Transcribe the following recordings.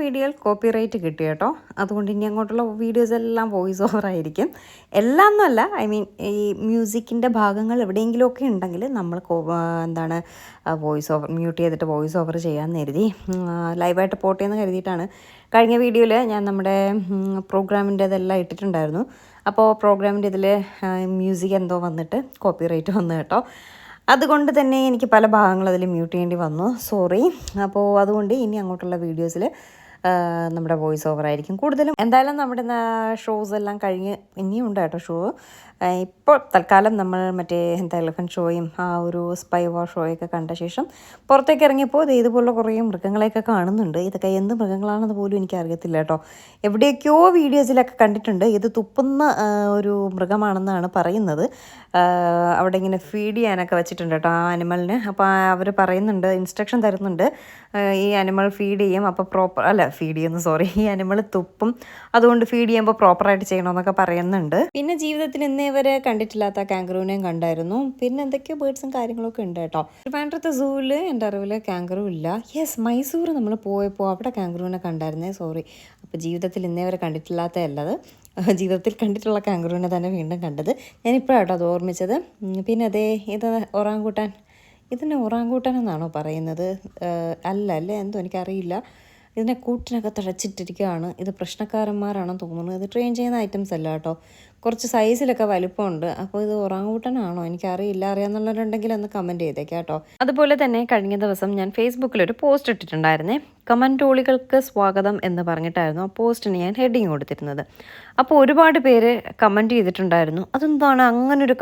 വീഡിയോയിൽ കോപ്പിറൈറ്റ് കിട്ടി കേട്ടോ. അതുകൊണ്ട് ഇനി അങ്ങോട്ടുള്ള വീഡിയോസ് എല്ലാം വോയിസ് ഓവർ ആയിരിക്കും. എല്ലാം എന്നല്ല ഐ മീൻ ഈ മ്യൂസിക്കിന്റെ ഭാഗങ്ങൾ എവിടെയെങ്കിലുമൊക്കെ ഉണ്ടെങ്കിൽ നമ്മൾ എന്താണ് വോയിസ് ഓവർ മ്യൂട്ട് ചെയ്തിട്ട് വോയിസ് ഓവർ ചെയ്യാൻ കരുതി. ലൈവായിട്ട് പോട്ടെ എന്ന് കരുതിയിട്ടാണ്. കഴിഞ്ഞ വീഡിയോയിൽ ഞാൻ നമ്മുടെ പ്രോഗ്രാമിന്റെ ഇതെല്ലാം ഇട്ടിട്ടുണ്ടായിരുന്നു. അപ്പോൾ പ്രോഗ്രാമിന്റെ ഇതിൽ മ്യൂസിക് എന്തോ വന്നിട്ട് കോപ്പിറൈറ്റ് വന്നു കേട്ടോ. അതുകൊണ്ട് തന്നെ എനിക്ക് പല ഭാഗങ്ങൾ അതിൽ മ്യൂട്ട് ചെയ്യേണ്ടി വന്നു. സോറി അപ്പോൾ അതുകൊണ്ട് ഇനി അങ്ങോട്ടുള്ള വീഡിയോസിൽ നമ്മുടെ വോയിസ് ഓവർ ആയിരിക്കും. കൂടുതലും എന്തായാലും നമ്മുടെ ഷോസ് എല്ലാം കഴിഞ്ഞ് ഇനിയും ഉണ്ട് കേട്ടോ ഷോ ഇപ്പോൾ തൽക്കാലം നമ്മൾ മറ്റേ എന്താ എലഫന്റ് ഷോയും ആ ഒരു സ്പൈ വാർ ഷോയൊക്കെ കണ്ട ശേഷം പുറത്തേക്ക് ഇറങ്ങിയപ്പോൾ ഇത് ഇതുപോലുള്ള കുറേ മൃഗങ്ങളെയൊക്കെ കാണുന്നുണ്ട്. ഇതൊക്കെ എന്ത് മൃഗങ്ങളാണെന്ന് പോലും എനിക്ക് അറിയത്തില്ല കേട്ടോ. എവിടെയൊക്കെയോ വീഡിയോസിലൊക്കെ കണ്ടിട്ടുണ്ട്. ഇത് തുപ്പുന്ന ഒരു മൃഗമാണെന്നാണ് പറയുന്നത്. അവിടെ ഇങ്ങനെ ഫീഡ് ചെയ്യാനൊക്കെ വെച്ചിട്ടുണ്ട് കേട്ടോ ആ അനിമലിന് അപ്പോൾ അവർ പറയുന്നുണ്ട് ഇൻസ്ട്രക്ഷൻ തരുന്നുണ്ട് ഈ അനിമൽ ഫീഡ് ചെയ്യും. അപ്പോൾ പ്രോപ്പർ അല്ല ഫീഡ് ചെയ്യുന്നു സോറി ഈ അനിമൾ തുപ്പും അതുകൊണ്ട് ഫീഡ് ചെയ്യുമ്പോൾ പ്രോപ്പറായിട്ട് ചെയ്യണമെന്നൊക്കെ പറയുന്നുണ്ട്. പിന്നെ ജീവിതത്തിൽ ഇന്നേ വരെ കണ്ടിട്ടില്ലാത്ത കാങ്കറൂവിനെയും കണ്ടായിരുന്നു. പിന്നെ എന്തൊക്കെയോ ബേർഡ്സും കാര്യങ്ങളൊക്കെ ഉണ്ട് കേട്ടോ. ട്രിവാൻഡ്രത്തെ സൂവിൽ എന്റെ അറിവിൽ കാങ്കറൂ ഇല്ല. യെസ് മൈസൂർ നമ്മൾ പോയപ്പോൾ അവിടെ കാങ്കറൂവിനെ കണ്ടായിരുന്നേ. സോറി അപ്പോൾ ജീവിതത്തിൽ ഇന്നേ വരെ കണ്ടിട്ടില്ലാത്തതല്ലത് ജീവിതത്തിൽ കണ്ടിട്ടുള്ള കാങ്കറൂവിനെ തന്നെ വീണ്ടും കണ്ടത്. ഞാനിപ്പോഴാട്ടോ അത് ഓർമ്മിച്ചത്. പിന്നെ അതേ ഇത് ഒറാങ്കൂട്ടാൻ. ഇതിനെ ഒറാങ്കൂട്ടാൻ എന്നാണോ പറയുന്നത്? അല്ല അല്ലേ എന്തോ എനിക്കറിയില്ല. ഇതിനെ കൂട്ടിനൊക്കെ തഴച്ചിട്ടിരിക്കുകയാണ് ഇത് പ്രശ്നക്കാരന്മാരാണെന്ന് തോന്നുന്നു. ഇത് ട്രെയിൻ ചെയ്യുന്ന ഐറ്റംസ് അല്ല കേട്ടോ. കുറച്ച് സൈസിലൊക്കെ വലിപ്പമുണ്ട്. അപ്പോൾ ഇത് ഒറാങ്കൂട്ടനാണോ എനിക്കറിയില്ല. അറിയാമെന്നുള്ളവരുണ്ടെങ്കിൽ ഒന്ന് കമന്റ് ചെയ്തേക്കാം കേട്ടോ. അതുപോലെ തന്നെ കഴിഞ്ഞ ദിവസം ഞാൻ ഫേസ്ബുക്കിൽ ഒരു പോസ്റ്റ് ഇട്ടിട്ടുണ്ടായിരുന്നേ. കമന്റോളികൾക്ക് സ്വാഗതം എന്ന് പറഞ്ഞിട്ടായിരുന്നു ആ പോസ്റ്റിന് ഞാൻ ഹെഡിങ് കൊടുത്തിരുന്നത്. അപ്പോൾ ഒരുപാട് പേര് കമന്റ് ചെയ്തിട്ടുണ്ടായിരുന്നു. അതെന്താണ് അങ്ങനെ ഒരു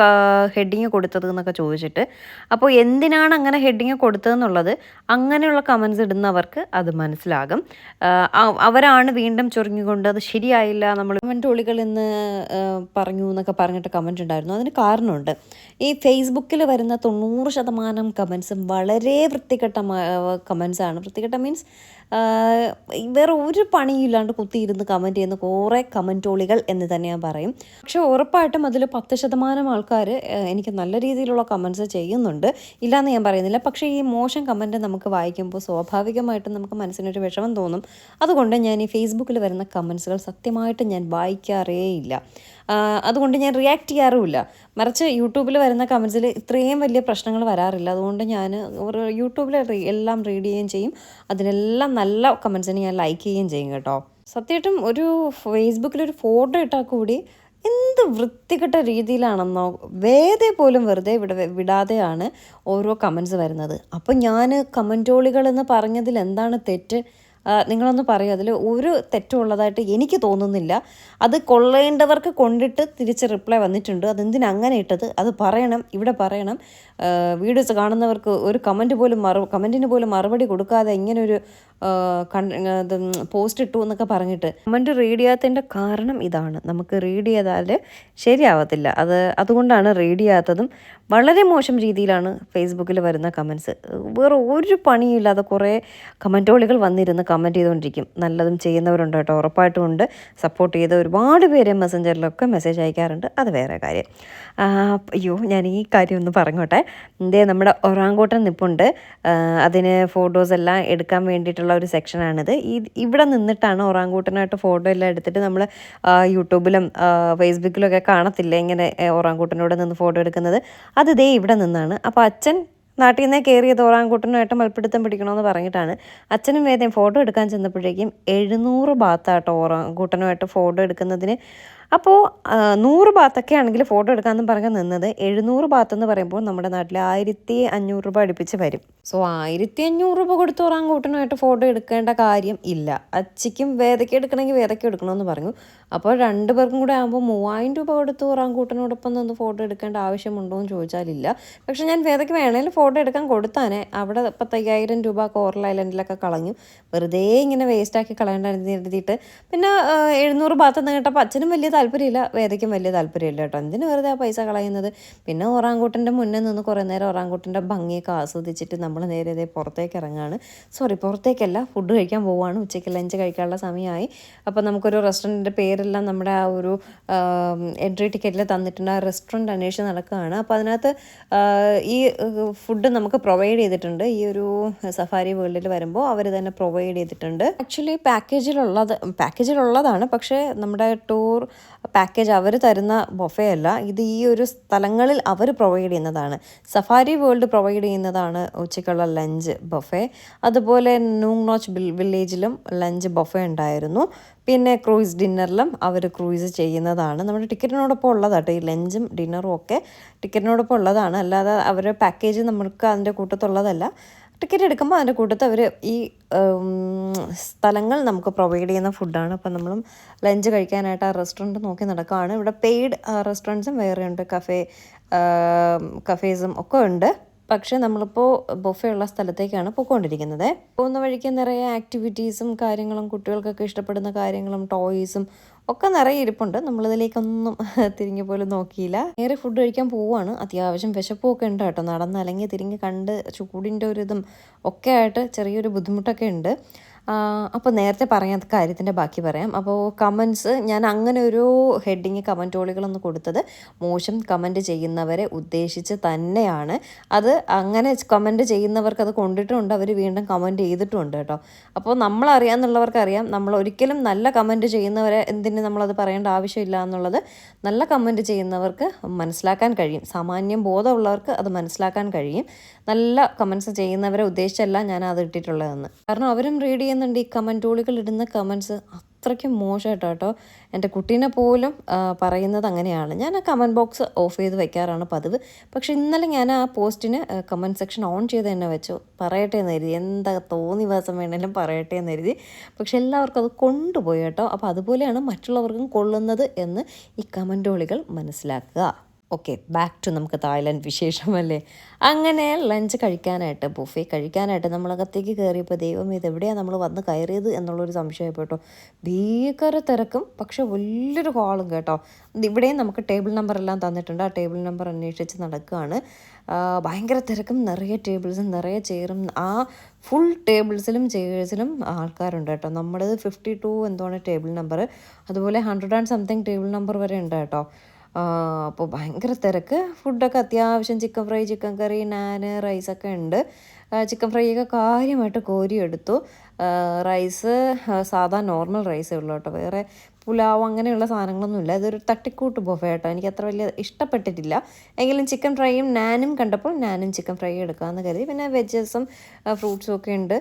ഹെഡിങ് കൊടുത്തത് എന്നൊക്കെ ചോദിച്ചിട്ട്. അപ്പോൾ എന്തിനാണ് അങ്ങനെ ഹെഡിങ് കൊടുത്തതെന്നുള്ളത് അങ്ങനെയുള്ള കമൻസ് ഇടുന്നവർക്ക് അത് മനസ്സിലാകും. അവരാണ് വീണ്ടും ചൊറിഞ്ഞുകൊണ്ട് അത് ശരിയായില്ല നമ്മൾ കമന്റോളികൾ ഇന്ന് പറഞ്ഞു എന്നൊക്കെ പറഞ്ഞിട്ട് കമന്റ് ഉണ്ടായിരുന്നു. അതിന് കാരണമുണ്ട്. ഈ ഫേസ്ബുക്കിൽ വരുന്ന തൊണ്ണൂറ് ശതമാനം കമൻസും വളരെ വൃത്തികെട്ട കമൻസാണ് വൃത്തികെട്ട മീൻസ് വേറെ ഒരു പണിയില്ലാണ്ട് കുത്തിയിരുന്ന് കമന്റ് ചെയ്യുന്ന കുറേ കമന്റോളികൾ എന്ന് തന്നെ ഞാൻ പറയും. പക്ഷേ ഉറപ്പായിട്ടും അതിൽ പത്ത് ശതമാനം ആൾക്കാർ എനിക്ക് നല്ല രീതിയിലുള്ള കമൻസ് ചെയ്യുന്നുണ്ട്. ഇല്ലയെന്ന് ഞാൻ പറയുന്നില്ല. പക്ഷേ ഈ മോശം കമന്റ് നമുക്ക് വായിക്കുമ്പോൾ സ്വാഭാവികമായിട്ടും നമുക്ക് മനസ്സിനൊരു വിഷമം തോന്നും. അതുകൊണ്ട് ഞാൻ ഈ ഫേസ്ബുക്കിൽ വരുന്ന കമൻസുകൾ സത്യമായിട്ട് ഞാൻ വായിക്കാറേ ഇല്ല അതുകൊണ്ട് ഞാൻ റിയാക്ട് ചെയ്യാറുമില്ല. മറിച്ച് യൂട്യൂബിൽ വരുന്ന കമൻസിൽ ഇത്രയും വലിയ പ്രശ്നങ്ങൾ വരാറില്ല. അതുകൊണ്ട് ഞാൻ യൂട്യൂബിൽ എല്ലാം റീഡ് ചെയ്യുകയും ചെയ്യും. അതിനെല്ലാം നല്ല കമൻസിന് ഞാൻ ലൈക്ക് ചെയ്യുകയും ചെയ്യും കേട്ടോ. സത്യമായിട്ടും ഒരു ഫേസ്ബുക്കിൽ ഒരു ഫോട്ടോ ഇട്ടാൽ കൂടി എന്ത് വൃത്തികെട്ട രീതിയിലാണെന്നോ വേദെ പോലും വെറുതെ വിട വിടാതെയാണ് ഓരോ കമൻസ് വരുന്നത്. അപ്പോൾ ഞാൻ കമന്റോളികൾ എന്ന് പറഞ്ഞതിൽ എന്താണ് തെറ്റ്? നിങ്ങളൊന്ന് പറയൂ. അതിൽ ഒരു തെറ്റും ഉള്ളതായിട്ട് എനിക്ക് തോന്നുന്നില്ല. അത് കൊള്ളേണ്ടവർക്ക് കൊണ്ടിട്ട് തിരിച്ച് റിപ്ലൈ വന്നിട്ടുണ്ട്. അതെന്തിനാ അങ്ങനെ ഇട്ടത്? അത് പറയണം ഇവിടെ പറയണം. വീഡിയോസ് കാണുന്നവർക്ക് ഒരു കമന്റ് പോലും മറു കമന്റിന് പോലും മറുപടി കൊടുക്കാതെ ഇങ്ങനൊരു പോസ്റ്റ് ഇട്ടു എന്നൊക്കെ പറഞ്ഞിട്ട്. കമന്റ് റീഡ് ചെയ്യാത്തതിന്റെ കാരണം ഇതാണ്. നമുക്ക് റീഡ് ചെയ്താൽ ശരിയാവത്തില്ല. അത് അതുകൊണ്ടാണ് റീഡ് ചെയ്യാത്തതും വളരെ മോശം രീതിയിലാണ് ഫേസ്ബുക്കിൽ വരുന്ന കമൻസ് വേറെ ഒരു പണിയില്ലാതെ കുറേ കമന്റോളികൾ വന്നിരുന്ന് കമന്റ് ചെയ്തുകൊണ്ടിരിക്കും. നല്ലതും ചെയ്യുന്നവരുണ്ട് കേട്ടോ. ഉറപ്പായിട്ടും ഉണ്ട്. സപ്പോർട്ട് ചെയ്ത ഒരുപാട് പേര് മെസ്സഞ്ചറിലൊക്കെ മെസ്സേജ് അയക്കാറുണ്ട്. അത് വേറെ കാര്യം. അയ്യോ ഞാൻ ഈ കാര്യം ഒന്ന് പറഞ്ഞോട്ടെ. ഇതേ നമ്മുടെ ഒറാങ്കോട്ടൻ നിപ്പുണ്ട്. അതിന് ഫോട്ടോസ് എല്ലാം എടുക്കാൻ വേണ്ടിയിട്ടുള്ള ഒരു സെക്ഷനാണിത്. ഈ ഇവിടെ നിന്നിട്ടാണ് ഒറാങ്കൂട്ടനായിട്ട് ഫോട്ടോ എല്ലാം എടുത്തിട്ട് നമ്മൾ യൂട്യൂബിലും ഫേസ്ബുക്കിലും ഒക്കെ കാണത്തില്ല ഇങ്ങനെ ഒറാങ്കൂട്ടനോട് നിന്ന് ഫോട്ടോ എടുക്കുന്നത്. അത് ഇതേ ഇവിടെ നിന്നാണ്. അപ്പോൾ അച്ഛൻ നാട്ടിൽ നിന്നേ കയറിയത് ഓറാങ്കൂട്ടനുമായിട്ട് മൽപ്പിടുത്തം പിടിക്കണമെന്ന് പറഞ്ഞിട്ടാണ്. അച്ഛനും വേദയും ഫോട്ടോ എടുക്കാൻ ചെന്നപ്പോഴേക്കും എഴുന്നൂറ് ബാത്താട്ടോ ഓറാങ്കൂട്ടനുമായിട്ട് ഫോട്ടോ എടുക്കുന്നതിന് അപ്പോൾ നൂറ് ബാത്തൊക്കെ ആണെങ്കിൽ ഫോട്ടോ എടുക്കാമെന്ന് പറഞ്ഞ് നിന്നത് എഴുന്നൂറ് ബാത്ത് എന്ന് പറയുമ്പോൾ നമ്മുടെ നാട്ടിൽ ആയിരത്തി അഞ്ഞൂറ് രൂപ അടുപ്പിച്ച് വരും. സോ ആയിരത്തി അഞ്ഞൂറ് രൂപ കൊടുത്ത് ഓറാങ്കൂട്ടനുമായിട്ട് ഫോട്ടോ എടുക്കേണ്ട കാര്യം ഇല്ല. അച്ചിക്കും വേദയ്ക്ക് എടുക്കണമെങ്കിൽ വേദയ്ക്ക് എടുക്കണമെന്ന് പറഞ്ഞു. അപ്പോൾ രണ്ട് പേർക്കും കൂടെ ആകുമ്പോൾ മൂവായിരം രൂപ കൊടുത്ത് ഓറാങ്കൂട്ടനോടൊപ്പം നിന്ന് ഫോട്ടോ എടുക്കേണ്ട ആവശ്യമുണ്ടോ എന്ന് ചോദിച്ചാലില്ല പക്ഷെ ഞാൻ വേദയ്ക്ക് വേണമെങ്കിൽ ഫോട്ടോ എടുക്കാൻ കൊടുത്താനെ. അവിടെ പത്തയ്യായിരം രൂപ കോറൽ ഐലൻഡിലൊക്കെ കളഞ്ഞു. വെറുതെ ഇങ്ങനെ വേസ്റ്റാക്കി കളയേണ്ടെന്ന് എഴുതിയിട്ട് പിന്നെ എഴുന്നൂറ് ഭാഗത്ത് നിന്ന് കേട്ടപ്പോൾ അച്ഛനും വലിയ താല്പര്യമില്ല. വേദയ്ക്കും വലിയ താല്പര്യമില്ല കേട്ടോ. എന്തിനു വെറുതെ ആ പൈസ കളയുന്നത്? പിന്നെ ഒറാങ്കൂട്ടന്റെ മുന്നേ നിന്ന് കുറേ നേരം ഒറാങ്കൂട്ടന്റെ ഭംഗിയൊക്കെ ആസ്വദിച്ചിട്ട് നമ്മൾ നേരെ ഇതേ പുറത്തേക്ക് ഇറങ്ങാണ്. സോറി പുറത്തേക്കല്ല ഫുഡ് കഴിക്കാൻ പോവുകയാണ് ഉച്ചയ്ക്ക് ലഞ്ച് കഴിക്കാനുള്ള സമയമായി. അപ്പോൾ നമുക്കൊരു റെസ്റ്റോറന്റിന്റെ പേരെല്ലാം നമ്മുടെ ആ ഒരു എൻട്രി ടിക്കറ്റിൽ തന്നിട്ടുണ്ട്. ആ റെസ്റ്റോറന്റ് അന്വേഷിച്ച് നടക്കുകയാണ്. അപ്പോൾ അതിനകത്ത് ഈ ഫുഡ് നമുക്ക് പ്രൊവൈഡ് ചെയ്തിട്ടുണ്ട്. ഈ ഒരു സഫാരി വേൾഡിൽ വരുമ്പോൾ അവർ തന്നെ പ്രൊവൈഡ് ചെയ്തിട്ടുണ്ട്. ആക്ച്വലി പാക്കേജിലുള്ളത് പാക്കേജിലുള്ളതാണ് പക്ഷേ നമ്മുടെ ടൂർ പാക്കേജ് അവർ തരുന്ന ബൊഫേ അല്ല ഇത് ഈ ഒരു സ്ഥലങ്ങളിൽ അവർ പ്രൊവൈഡ് ചെയ്യുന്നതാണ്. സഫാരി വേൾഡ് പ്രൊവൈഡ് ചെയ്യുന്നതാണ് ഉച്ചയ്ക്കുള്ള ലഞ്ച് ബൊഫേ അതുപോലെ നൂങ് നോച്ച് വില്ലേജിലും ലഞ്ച് ബൊഫേ ഉണ്ടായിരുന്നു. പിന്നെ ക്രൂയിസ് ഡിന്നറിലും അവർ ക്രൂയിസ് ചെയ്യുന്നതാണ്. നമ്മുടെ ടിക്കറ്റിനോടൊപ്പം ഉള്ളതാട്ടോ ഈ ലഞ്ചും ഡിന്നറും ഒക്കെ ടിക്കറ്റിനോടൊപ്പം ഉള്ളതാണ്. അല്ലാതെ അവരുടെ പാക്കേജ് നമുക്ക് അതിന്റെ കൂട്ടത്തുള്ളതല്ല ടിക്കറ്റ് എടുക്കുമ്പോൾ അതിന്റെ കൂട്ടത്തിൽ അവർ ഈ സ്ഥലങ്ങൾ നമുക്ക് പ്രൊവൈഡ് ചെയ്യുന്ന ഫുഡാണ് അപ്പം നമ്മളും ലഞ്ച് കഴിക്കാനായിട്ട് ആ റെസ്റ്റോറന്റ് നോക്കി നടക്കുകയാണ് ഇവിടെ പെയ്ഡ് റെസ്റ്റോറന്റ്സും വേറെ ഉണ്ട്. കഫേ കഫേസും ഒക്കെ ഉണ്ട്. പക്ഷേ നമ്മളിപ്പോൾ ബൊഫേ ഉള്ള സ്ഥലത്തേക്കാണ് പോയിക്കൊണ്ടിരിക്കുന്നത്. പോകുന്ന വഴിക്ക് നിറയെ ആക്ടിവിറ്റീസും കാര്യങ്ങളും കുട്ടികൾക്കൊക്കെ ഇഷ്ടപ്പെടുന്ന കാര്യങ്ങളും ടോയ്സും ഒക്കെ നിറയെ ഇരിപ്പുണ്ട്. നമ്മളിതിലേക്കൊന്നും തിരിഞ്ഞു പോലും നോക്കിയില്ല. നേരെ ഫുഡ് കഴിക്കാൻ പോവുകയാണ്. അത്യാവശ്യം വിശപ്പൊക്കെ ഉണ്ട് കേട്ടോ. നടന്ന് അല്ലെങ്കിൽ തിരിഞ്ഞ് കണ്ട് ചൂടിന്റെ ഒരു ഇതും ഒക്കെ ആയിട്ട് ചെറിയൊരു ബുദ്ധിമുട്ടൊക്കെ ഉണ്ട്. അപ്പോൾ നേരത്തെ പറയാത്ത കാര്യത്തിന്റെ ബാക്കി പറയാം. അപ്പോൾ കമൻസ് ഞാൻ അങ്ങനെ ഒരു ഹെഡിങ് കമന്റോളികളൊന്ന് കൊടുത്തത് മോശം കമന്റ് ചെയ്യുന്നവരെ ഉദ്ദേശിച്ച് തന്നെയാണ്. അത് അങ്ങനെ കമന്റ് ചെയ്യുന്നവർക്ക് അത് കൊണ്ടിട്ടുണ്ട് അവർ വീണ്ടും കമന്റ് ചെയ്തിട്ടുണ്ട് കേട്ടോ. അപ്പോൾ നമ്മളറിയാമെന്നുള്ളവർക്ക് അറിയാം. നമ്മൾ ഒരിക്കലും നല്ല കമന്റ് ചെയ്യുന്നവരെ എന്തിന് നമ്മളത് പറയേണ്ട ആവശ്യമില്ല എന്നുള്ളത് നല്ല കമന്റ് ചെയ്യുന്നവർക്ക് മനസ്സിലാക്കാൻ കഴിയും. സാമാന്യം ബോധമുള്ളവർക്ക് അത് മനസ്സിലാക്കാൻ കഴിയും. നല്ല കമൻസ് ചെയ്യുന്നവരെ ഉദ്ദേശിച്ചല്ല ഞാൻ അത് ഇട്ടിട്ടുള്ളതെന്ന്. കാരണം അവരും റീഡ് ചെയ്യുന്നുണ്ട് ഈ കമന്റ് ടൂളുകൾ ഇടുന്ന കമൻസ് അത്രയ്ക്കും മോശമായിട്ടോ കേട്ടോ എന്റെ കുട്ടീനെ പോലും പറയുന്നത് അങ്ങനെയാണ്. ഞാൻ ആ കമന്റ് ബോക്സ് ഓഫ് ചെയ്ത് വെക്കാറാണ് പതിവ്. പക്ഷേ ഇന്നലെ ഞാൻ ആ പോസ്റ്റിന് കമന്റ് സെക്ഷൻ ഓൺ ചെയ്ത് തന്നെ വെച്ചു. പറയട്ടെ എന്ന് കരുതി. എന്താ തോന്നി ദിവസം വേണേലും പറയട്ടെ എന്ന് കരുതി. പക്ഷെ എല്ലാവർക്കും അത് കൊണ്ടുപോയി കേട്ടോ. അപ്പോൾ അതുപോലെയാണ് മറ്റുള്ളവർക്കും കൊള്ളുന്നത് എന്ന് ഈ കമന്റോളികൾ മനസ്സിലാക്കുക. ഓക്കെ ബാക്ക് ടു നമുക്ക് തായ്ലൻഡ് വിശേഷമല്ലേ? അങ്ങനെ ലഞ്ച് കഴിക്കാനായിട്ട് ബുഫേ കഴിക്കാനായിട്ട് നമ്മളകത്തേക്ക് കയറിയപ്പോൾ ദൈവം ഇത് എവിടെയാണ് നമ്മൾ വന്ന് കയറിയത് എന്നുള്ളൊരു സംശയപ്പെട്ടോ ഭീകര തിരക്കും പക്ഷെ വലിയൊരു ഹാളും കേട്ടോ. ഇവിടെയും നമുക്ക് ടേബിൾ നമ്പർ എല്ലാം തന്നിട്ടുണ്ട്. ആ ടേബിൾ നമ്പർ അന്വേഷിച്ച് നടക്കുകയാണ്. ഭയങ്കര തിരക്കും നിറയെ ടേബിൾസും നിറയെ ചെയറും ആ ഫുൾ ടേബിൾസിലും ചെയേഴ്സിലും ആൾക്കാരുണ്ട് കേട്ടോ. നമ്മുടേത് ഫിഫ്റ്റി ടു എന്താണ് ടേബിൾ നമ്പർ അതുപോലെ hundred and something table number വരെ ഉണ്ട് കേട്ടോ. അപ്പോൾ ഭയങ്കര തിരക്ക്. ഫുഡൊക്കെ അത്യാവശ്യം chicken fry chicken curry naan റൈസൊക്കെ ഉണ്ട്. ചിക്കൻ ഫ്രൈ ഒക്കെ കാര്യമായിട്ട് കോരിയെടുത്തു. റൈസ് സാധാ നോർമൽ റൈസേ ഉള്ളൂ കേട്ടോ. വേറെ പുലാവ് അങ്ങനെയുള്ള സാധനങ്ങളൊന്നുമില്ല. ഇതൊരു തട്ടിക്കൂട്ട് ബൊഫേ കേട്ടോ. എനിക്ക് അത്ര വലിയ ഇഷ്ടപ്പെട്ടിട്ടില്ല. എങ്കിലും ചിക്കൻ ഫ്രൈയും നാനും കണ്ടപ്പോൾ നാനും ചിക്കൻ ഫ്രൈ എടുക്കാമെന്ന് കരുതി. പിന്നെ വെജസും ഫ്രൂട്ട്സും ഒക്കെ ഉണ്ട്.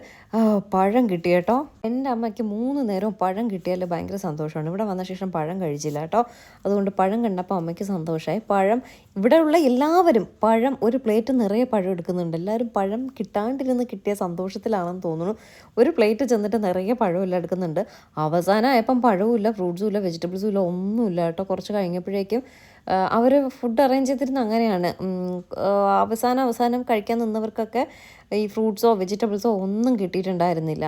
പഴം കിട്ടി കേട്ടോ. എന്റെ അമ്മയ്ക്ക് മൂന്ന് നേരവും പഴം കിട്ടിയാൽ ഭയങ്കര സന്തോഷമാണ്. ഇവിടെ വന്ന ശേഷം പഴം കഴിച്ചില്ല കേട്ടോ. അതുകൊണ്ട് പഴം കണ്ടപ്പോൾ അമ്മയ്ക്ക് സന്തോഷമായി പഴം ഇവിടെയുള്ള എല്ലാവരും പഴം ഒരു പ്ലേറ്റ് നിറയെ പഴം എടുക്കുന്നുണ്ട്. എല്ലാവരും പഴം കിട്ടാണ്ടിരുന്ന് കിട്ടിയ സന്തോഷത്തിലാണെന്ന് തോന്നുന്നു. ഒരു പ്ലേറ്റ് ചെന്നിട്ട് നിറയെ പഴമെല്ലാം എടുക്കുന്നുണ്ട്. അവസാനമായപ്പം പഴവും ഇല്ല ഫ്രൂട്ട്സും ഇല്ല വെജിറ്റബിൾസും ഇല്ല ഒന്നുമില്ല കേട്ടോ. കുറച്ച് കഴിഞ്ഞപ്പോഴേക്കും അവർ ഫുഡ് അറേഞ്ച് ചെയ്തിരുന്ന അങ്ങനെയാണ്. അവസാനം അവസാനം കഴിക്കാൻ നിന്നവർക്കൊക്കെ ഈ ഫ്രൂട്ട്സോ വെജിറ്റബിൾസോ ഒന്നും കിട്ടിയിട്ടുണ്ടായിരുന്നില്ല.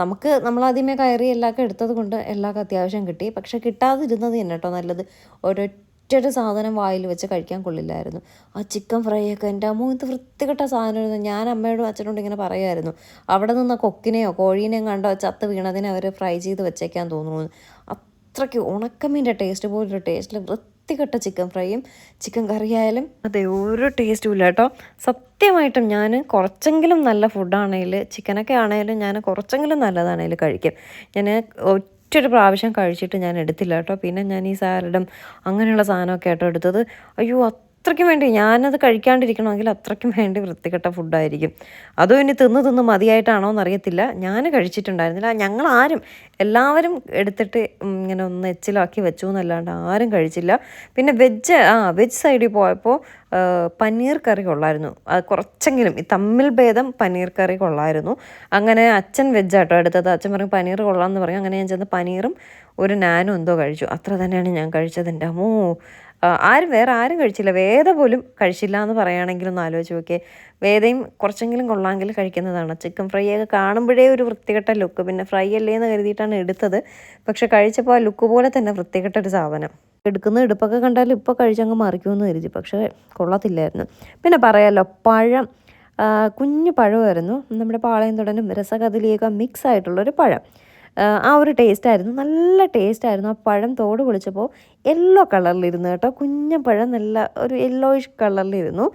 നമുക്ക് നമുക്ക് നമ്മളാദ്യമേ കയറി എല്ലാവർക്കും എടുത്തത് കൊണ്ട് എല്ലാവർക്കും അത്യാവശ്യം കിട്ടി. പക്ഷെ കിട്ടാതിരുന്നത് തന്നെ കേട്ടോ നല്ലത്. ഒരൊറ്റൊരു സാധനം വായിൽ വെച്ച് കഴിക്കാൻ കൊള്ളില്ലായിരുന്നു. ആ ചിക്കൻ ഫ്രൈ ഒക്കെ എന്റെ അമ്മ ഇത് വൃത്തികെട്ട സാധനമായിരുന്നു. ഞാൻ അമ്മയോടും അച്ഛനോടും ഇങ്ങനെ പറയുമായിരുന്നു അവിടെ നിന്ന് കൊക്കിനെയോ കോഴീനെയോ കണ്ടോ ചത്ത് വീണതിനെ അവർ ഫ്രൈ ചെയ്ത് വെച്ചേക്കാൻ തോന്നുന്നു. അത്രയ്ക്ക് ഉണക്കമീന്റെ ടേസ്റ്റ് പോലൊരു ടേസ്റ്റിൽ വൃത്തികെട്ട ചിക്കൻ ഫ്രൈയും ചിക്കൻ കറിയായാലും അതെ ഒരു ടേസ്റ്റും ഇല്ല കേട്ടോ സത്യമായിട്ടും ഞാൻ കുറച്ചെങ്കിലും നല്ല ഫുഡാണെങ്കിൽ ചിക്കനൊക്കെ ആണെങ്കിലും ഞാൻ കുറച്ചെങ്കിലും നല്ലതാണെങ്കിൽ കഴിക്കും. ഞാൻ ഒറ്റൊരു പ്രാവശ്യം കഴിച്ചിട്ട് ഞാൻ എടുത്തില്ല കേട്ടോ പിന്നെ ഞാൻ ഈ സാലഡും അങ്ങനെയുള്ള സാധനമൊക്കെ ആയിട്ടോ എടുത്തത്. അയ്യോ അത്രയ്ക്കും വേണ്ടി ഞാനത് കഴിക്കാണ്ടിരിക്കണമെങ്കിൽ അത്രയ്ക്കും വേണ്ടി വൃത്തികെട്ട ഫുഡായിരിക്കും. അതോ ഇനി തിന്ന് തിന്ന് മതിയായിട്ടാണോ എന്നറിയത്തില്ല. ഞാൻ കഴിച്ചിട്ടുണ്ടായിരുന്നില്ല. ഞങ്ങൾ ആരും എല്ലാവരും എടുത്തിട്ട് ഇങ്ങനെ ഒന്ന് എച്ചിലാക്കി വെച്ചു എന്നല്ലാണ്ട് ആരും കഴിച്ചില്ല. പിന്നെ വെജ് ആ വെജ് സൈഡിൽ പോയപ്പോൾ പനീർ കറി കൊള്ളായിരുന്നു. അത് കുറച്ചെങ്കിലും ഈ തമ്മിൽ ഭേദം പനീർ കറി കൊള്ളായിരുന്നു. അങ്ങനെ അച്ഛൻ വെജാട്ടോ എടുത്തത്. അച്ഛൻ പറഞ്ഞു പനീർ കൊള്ളാമെന്ന് പറഞ്ഞു. അങ്ങനെ ഞാൻ ചെന്ന് പനീറും ഒരു നാനും എന്തോ കഴിച്ചു. അത്ര തന്നെയാണ് ഞാൻ കഴിച്ചത്. എന്റെ അമ്മോ ആരും വേറെ ആരും കഴിച്ചില്ല. വേദ പോലും കഴിച്ചില്ല എന്ന് പറയുകയാണെങ്കിൽ ഒന്ന് ആലോചിച്ച് നോക്കിയേ. വേദയും കുറച്ചെങ്കിലും കൊള്ളാമെങ്കിൽ കഴിക്കുന്നതാണ്. ചിക്കൻ ഫ്രൈ ഒക്കെ കാണുമ്പോഴേ ഒരു വൃത്തികെട്ട ലുക്ക്. പിന്നെ ഫ്രൈ അല്ലേ എന്ന് കരുതിയിട്ടാണ് എടുത്തത്. പക്ഷെ കഴിച്ചപ്പോൾ ആ ലുക്ക് പോലെ തന്നെ വൃത്തികെട്ട ഒരു സാധനം. എടുക്കുന്ന എടുപ്പൊക്കെ കണ്ടാൽ ഇപ്പോൾ കഴിച്ചങ്ങ് മറിക്കുമെന്ന് കരുതി. പക്ഷേ കൊള്ളത്തില്ലായിരുന്നു. പിന്നെ പറയാമല്ലോ പഴം. കുഞ്ഞു പഴമായിരുന്നു. നമ്മുടെ പാളയം തുടനും രസകദലിയൊക്കെ മിക്സ് ആയിട്ടുള്ളൊരു പഴം. ആ, ഒരു ടേസ്റ്റ് ആയിരുന്നു. നല്ല ടേസ്റ്റ് ആയിരുന്നു. ആ പഴം തോട് പൊളിച്ചപ്പോൾ യെല്ലോ കളറിലിരുന്നു കേട്ടോ. കുഞ്ഞ പഴം നല്ല ഒരു യെല്ലോയിഷ് കളറിലിരുന്നു